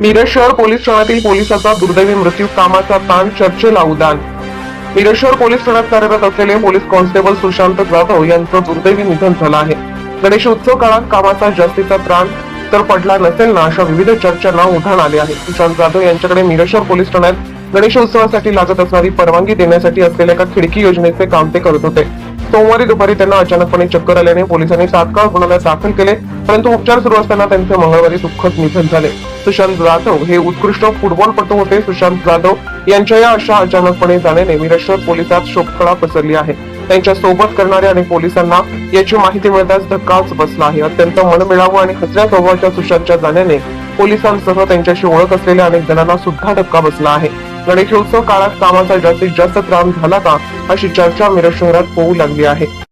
मिरज शहर पोलीस ठाण्यातील पोलिसाचा दुर्दैवी मृत्यू कामाचा ताण चर्चेला उदान. मिरज शहर पोलीस ठाण्यात कार्यरत असलेले पोलीस कॉन्स्टेबल सुशांत जाधव यांचं दुर्दैवी निधन झालं आहे. गणेश उत्सव काळात कामाचा जास्तीचा त्राण तर पडला नसेल ना अशा विविध चर्चांना उधाण आले आहे. सुशांत जाधव यांच्याकडे मिरज शहर पोलीस ठाण्यात गणेशोत्सवासाठी लागत असणारी परवानगी देण्यासाठी असलेल्या एका खिडकी योजनेचे काम ते करत होते. सोमवारी दुपारी त्यांना अचानकपणे चक्कर आल्याने पोलिसांनी तात्काळ रुग्णालयात दाखल केले परंतु उपचार सुरू असताना त्यांचे मंगळवारी दुःखद निधन झाले. सुशांत जाधव हे उत्कृष्ट फुटबॉलपटू होते. सुशांत जाधव यांच्या या अशा अचानकपणे जाण्याने मिरजशहर पोलिसात शोककळा पसरली आहे. त्यांच्यासोबत करणाऱ्या आणि पोलिसांना याची माहिती मिळताच धक्काच बसला आहे. अत्यंत मनमिळावं आणि हसऱ्या स्वभावाच्या सुशांतच्या जाण्याने पोलिसांसह त्यांच्याशी ओळख असलेल्या अनेक जणांना सुद्धा धक्का बसला आहे. गणेशोत्सव काळात कामाचा जास्तीत जास्त त्रास झाला का? अशी चर्चा मिरज शहरात होऊ लागली आहे.